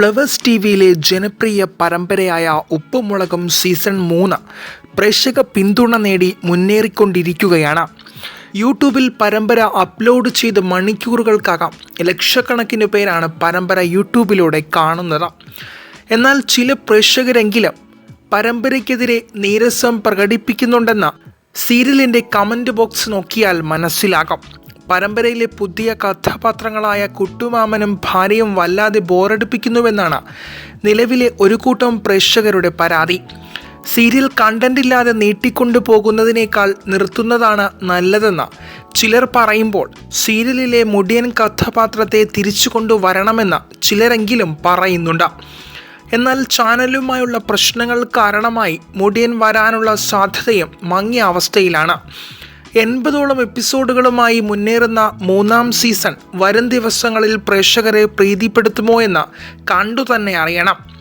Flowers T വിയിലെ ജനപ്രിയ പരമ്പരയായ ഉപ്പുമുളകും season മൂന്ന് പ്രേക്ഷക പിന്തുണ നേടി മുന്നേറിക്കൊണ്ടിരിക്കുകയാണ്. യൂട്യൂബിൽ പരമ്പര അപ്ലോഡ് ചെയ്ത് മണിക്കൂറുകൾക്കകം ലക്ഷക്കണക്കിന് പേരാണ് പരമ്പര യൂട്യൂബിലൂടെ കാണുന്നത്. എന്നാൽ ചില പ്രേക്ഷകരെങ്കിലും പരമ്പരയ്ക്കെതിരെ നീരസം പ്രകടിപ്പിക്കുന്നുണ്ടെന്ന് സീരിയലിന്റെ കമന്റ് ബോക്സ് നോക്കിയാൽ മനസ്സിലാകും. പരമ്പരയിലെ പുതിയ കഥാപാത്രങ്ങളായ കുട്ടുമാമനും ഭാര്യയും വല്ലാതെ ബോറടിപ്പിക്കുന്നുവെന്നാണ് നിലവിലെ ഒരു കൂട്ടം പ്രേക്ഷകരുടെ പരാതി. സീരിയൽ കണ്ടന്റ് ഇല്ലാതെ നീട്ടിക്കൊണ്ടു പോകുന്നതിനേക്കാൾ നിർത്തുന്നതാണ് നല്ലതെന്ന് ചിലർ പറയുമ്പോൾ സീരിയലിലെ മുടിയൻ കഥാപാത്രത്തെ തിരിച്ചു കൊണ്ടുവരണമെന്ന് ചിലരെങ്കിലും പറയുന്നുണ്ട്. എന്നാൽ ചാനലുമായുള്ള പ്രശ്നങ്ങൾ കാരണമായി മുടിയൻ വരാനുള്ള സാധ്യതയും മങ്ങിയ അവസ്ഥയിലാണ്. എൺപതോളം എപ്പിസോഡുകളുമായി മുന്നേറുന്ന മൂന്നാം സീസൺ വരും ദിവസങ്ങളിൽ പ്രേക്ഷകരെ പ്രീതിപ്പെടുത്തുമോ എന്ന് കണ്ടു തന്നെ അറിയണം.